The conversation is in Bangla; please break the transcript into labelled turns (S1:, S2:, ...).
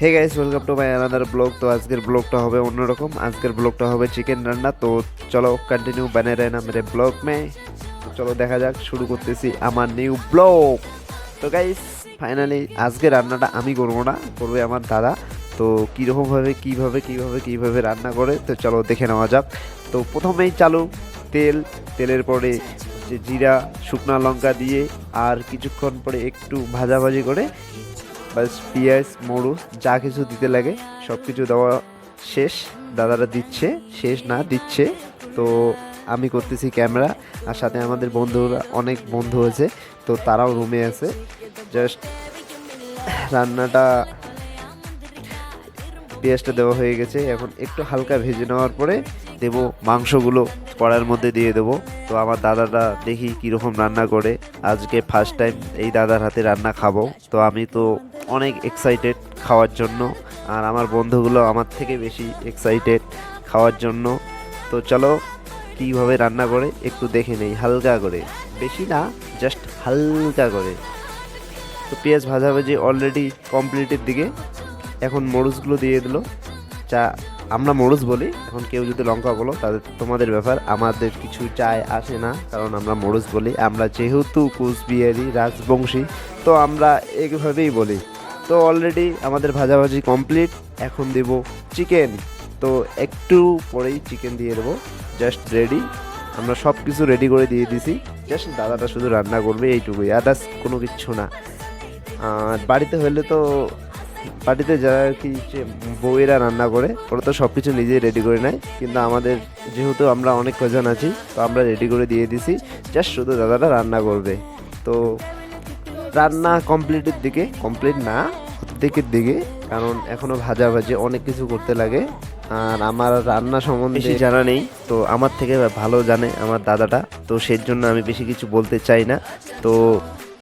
S1: Hey guys welcome to my another blog তো আজকের ব্লগটা হবে অন্যরকম। আজকের ব্লগটা হবে চিকেন রান্না। তো চলো কন্টিনিউ বানে রে না মেরে ব্লগ মে। তো চলো দেখা যাক, শুরু করতেছি আমার নিউ ব্লগ তো গাইস ফাইনালি আজকে রান্নাটা আমি করব না, করবে আমার দাদা। তো কীরকমভাবে, কীভাবে কীভাবে কীভাবে রান্না করে, তো চলো দেখে নেওয়া যাক। তো প্রথমেই চালু তেল। তেলের পরে যে জিরা, শুকনা লঙ্কা দিয়ে আর কিছুক্ষণ পরে একটু ভাজাভাজি করে বাস, পেঁয়াজ, মরুচ, যা কিছু দিতে লাগে সব কিছু দেওয়া শেষ। দাদারা দিচ্ছে, শেষ না, দিচ্ছে। তো আমি করতেছি ক্যামেরা, আর সাথে আমাদের বন্ধুরা অনেক বন্ধু হয়েছে তো তারাও রুমে আছে। জাস্ট রান্নাটা পেঁয়াজটা দেওয়া হয়ে গেছে। এখন একটু হালকা ভেজে নেওয়ার পরে দেবো মাংসগুলো কড়ার মধ্যে দিয়ে দেবো। তো আমার দাদাটা দেখি কীরকম রান্না করে। আজকে ফার্স্ট টাইম এই দাদার হাতে রান্না খাব। তো আমি তো অনেক এক্সাইটেড খাওয়ার জন্য। আর আমার বন্ধুগুলো আমার থেকে বেশি এক্সাইটেড খাওয়ার জন্য। তো চলো, কীভাবে রান্না করে একটু দেখে নেই, হালকা করে। বেশি না জাস্ট হালকা করে। তো পেঁয়াজ ভাজাভাজি অলরেডি কমপ্লিটের দিকে। এখন মরুচগুলো দিয়ে দিল। চা আমরা মরুচ বলি, এখন কেউ যদি লঙ্কা বলো, তাদের তোমাদের ব্যাপার, আমাদের কিছু চায় আসে না, কারণ আমরা মরুচ বলি। আমরা যেহেতু কুচবিহারি রাজবংশী, তো আমরা এইভাবেই বলি। তো অলরেডি আমাদের ভাজাভাজি কমপ্লিট এখন দেব চিকেন তো একটু পরেই চিকেন দিয়ে দেবো জাস্ট রেডি আমরা সব কিছু রেডি করে দিয়ে দিছি। জাস্ট দাদাটা শুধু রান্না করবে, এইটুকুই আদার্স কোনো কিচ্ছু না। আর বাড়িতে হলে তো বাড়িতে যারা আর কি বউয়েরা রান্না করে ওরা তো সব কিছু নিজেই রেডি করে নেয়। কিন্তু আমাদের যেহেতু আমরা অনেক কজন আছি তো আমরা রেডি করে দিয়ে দিছি। জাস্ট শুধু দাদাটা রান্না করবে। তো রান্না কমপ্লিটের দিকে কমপ্লিট না দিকের দিকে। কারণ এখনও ভাজা ভাজি অনেক কিছু করতে লাগে। আর আমার রান্না সম্বন্ধে বেশি জানা নেই। তো আমার থেকে ভালো জানে আমার দাদাটা। তো সেই জন্য আমি বেশি কিছু বলতে চাই না। তো